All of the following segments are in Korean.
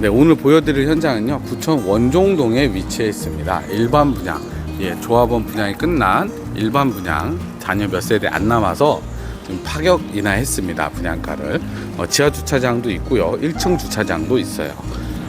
네, 오늘 보여드릴 현장은요, 부천 원종동에 위치해 있습니다. 일반 분양, 예, 조합원 분양이 끝난 일반 분양, 자녀 몇 세대 안 남아서 좀 파격 인하했습니다. 분양가를. 어, 지하 주차장도 있고요, 1층 주차장도 있어요.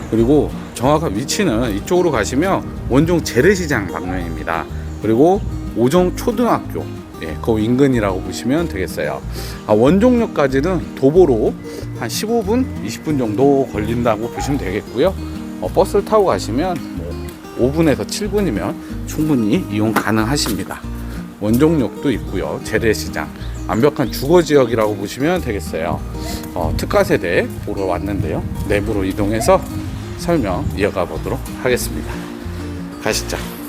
그리고 정확한 위치는 이쪽으로 가시면 원종 재래시장 방면입니다. 그리고 오정 초등학교, 예, 그 인근이라고 보시면 되겠어요. 아, 원종역까지는 도보로 한 15분, 20분 정도 걸린다고 보시면 되겠고요. 어, 버스를 타고 가시면 뭐 5분에서 7분이면 충분히 이용 가능하십니다. 원종역도 있고요. 재래시장, 완벽한 주거 지역이라고 보시면 되겠어요. 어, 특가 세대 보러 왔는데요. 내부로 이동해서 설명 이어가 보도록 하겠습니다. 가시죠.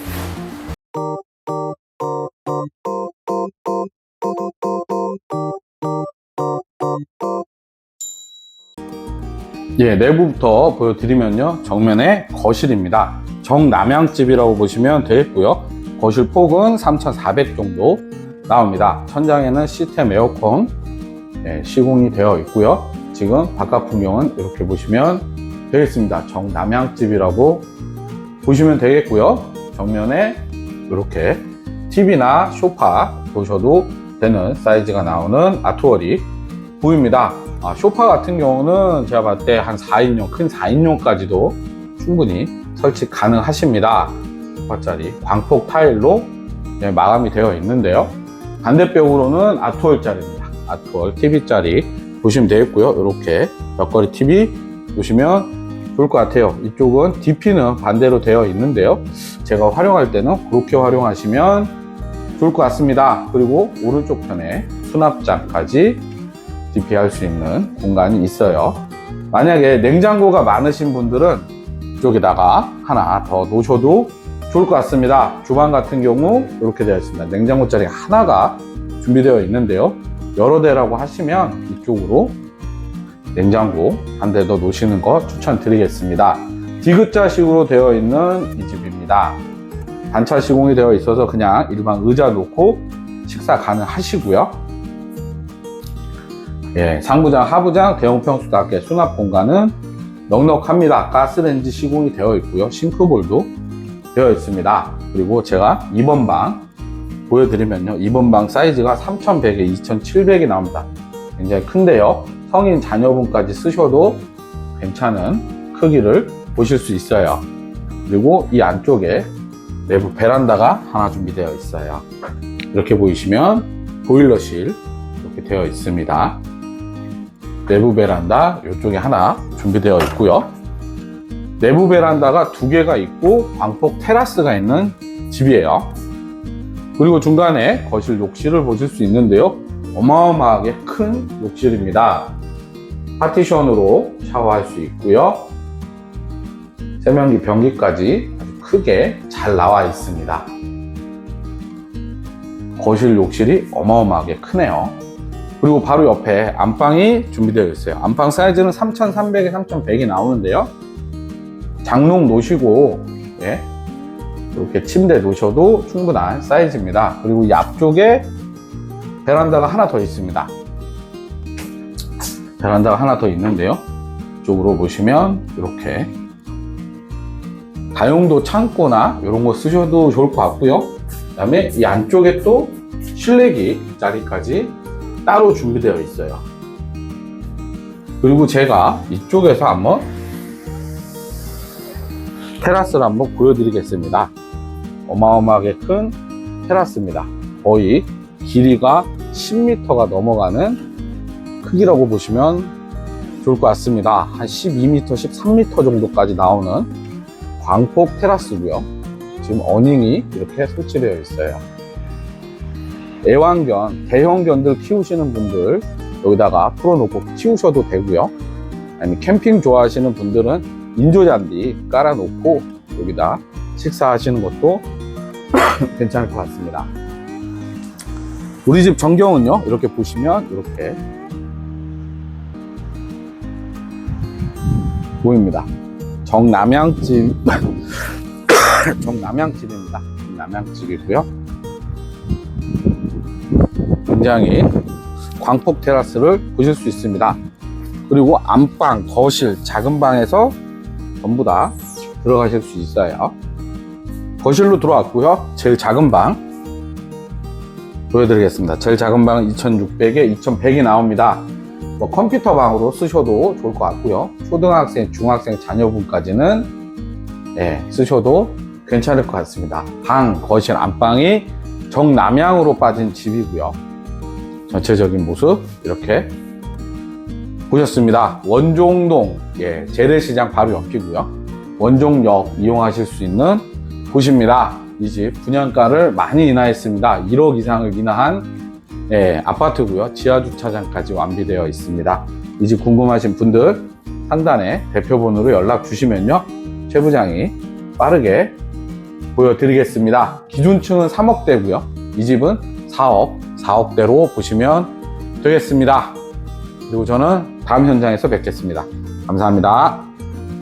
예, 내부부터 보여드리면요. 정면에 거실입니다. 정남향집이라고 보시면 되겠고요. 거실 폭은 3,400 정도 나옵니다. 천장에는 시스템 에어컨 예, 시공이 되어 있고요. 지금 바깥 풍경은 이렇게 보시면 되겠습니다. 정남향집이라고 보시면 되겠고요. 정면에 이렇게 TV나 소파 보셔도 되는 사이즈가 나오는 아트월이 보입니다. 아, 소파 같은 경우는 제가 봤을 때 한 4인용, 큰 4인용까지도 충분히 설치 가능하십니다. 소파짜리 광폭 타일로 네, 마감이 되어 있는데요. 반대벽으로는 아트월짜리입니다. 아트월 TV짜리 보시면 되겠고요. 이렇게 벽걸이 TV 보시면 좋을 것 같아요. 이쪽은 DP는 반대로 되어 있는데요. 제가 활용할 때는 그렇게 활용하시면 좋을 것 같습니다. 그리고 오른쪽 편에 수납장까지 DP 할 수 있는 공간이 있어요. 만약에 냉장고가 많으신 분들은 이쪽에다가 하나 더 놓으셔도 좋을 것 같습니다. 주방 같은 경우 이렇게 되어 있습니다. 냉장고 자리 하나가 준비되어 있는데요. 여러 대라고 하시면 이쪽으로 냉장고 한 대 더 놓으시는 거 추천드리겠습니다. 디귿자식으로 되어 있는 이 집입니다. 단차 시공이 되어 있어서 그냥 일반 의자 놓고 식사 가능하시고요. 예, 상부장, 하부장, 대형 평수답게 수납 공간은 넉넉합니다. 가스레인지 시공이 되어 있고요. 싱크볼도 되어 있습니다. 그리고 제가 2번 방 보여드리면요. 2번 방 사이즈가 3100에 2700이 나옵니다. 굉장히 큰데요. 성인 자녀분까지 쓰셔도 괜찮은 크기를 보실 수 있어요. 그리고 이 안쪽에 내부 베란다가 하나 준비되어 있어요. 이렇게 보이시면 보일러실 이렇게 되어 있습니다. 내부 베란다 이쪽에 하나 준비되어 있고요. 내부 베란다가 두 개가 있고 광폭 테라스가 있는 집이에요. 그리고 중간에 거실 욕실을 보실 수 있는데요. 어마어마하게 큰 욕실입니다. 파티션으로 샤워할 수 있고요. 세면기 변기까지 아주 크게 잘 나와 있습니다. 거실 욕실이 어마어마하게 크네요. 그리고 바로 옆에 안방이 준비되어 있어요. 안방 사이즈는 3,300에 3,100이 나오는데요. 장롱 놓으시고 예, 이렇게 침대 놓으셔도 충분한 사이즈입니다. 그리고 이 앞쪽에 베란다가 하나 더 있습니다. 베란다가 하나 더 있는데요. 이쪽으로 보시면 이렇게 다용도 창고나 이런 거 쓰셔도 좋을 것 같고요. 그 다음에 이 안쪽에 또 실내기 자리까지 따로 준비되어 있어요. 그리고 제가 이쪽에서 한번 테라스를 한번 보여드리겠습니다. 어마어마하게 큰 테라스입니다. 거의 길이가 10m가 넘어가는 크기라고 보시면 좋을 것 같습니다. 한 12m, 13m 정도까지 나오는 광폭 테라스고요. 지금 어닝이 이렇게 설치되어 있어요. 애완견, 대형견들 키우시는 분들 여기다가 풀어놓고 키우셔도 되고요. 아니면 캠핑 좋아하시는 분들은 인조잔디 깔아놓고 여기다 식사하시는 것도 괜찮을 것 같습니다. 우리 집 전경은요, 이렇게 보시면 이렇게 보입니다. 정남향집, 정남향집입니다. 남향집이고요. 굉장히 광폭 테라스를 보실 수 있습니다. 그리고 안방, 거실, 작은 방에서 전부 다 들어가실 수 있어요. 거실로 들어왔고요. 제일 작은 방 보여드리겠습니다. 제일 작은 방은 2600에 2100이 나옵니다. 뭐 컴퓨터 방으로 쓰셔도 좋을 것 같고요. 초등학생, 중학생 자녀분까지는 예, 쓰셔도 괜찮을 것 같습니다. 방, 거실, 안방이 정남향으로 빠진 집이고요. 전체적인 모습 이렇게 보셨습니다. 원종동 예, 재래시장 바로 옆이고요. 원종역 이용하실 수 있는 곳입니다. 이 집 분양가를 많이 인하했습니다. 1억 이상을 인하한 예, 아파트고요. 지하 주차장까지 완비되어 있습니다. 이 집 궁금하신 분들 상단에 대표번호로 연락 주시면요. 최 부장이 빠르게 보여드리겠습니다. 기준층은 3억대고요. 이 집은 4억, 4억대로 보시면 되겠습니다. 그리고 저는 다음 현장에서 뵙겠습니다. 감사합니다.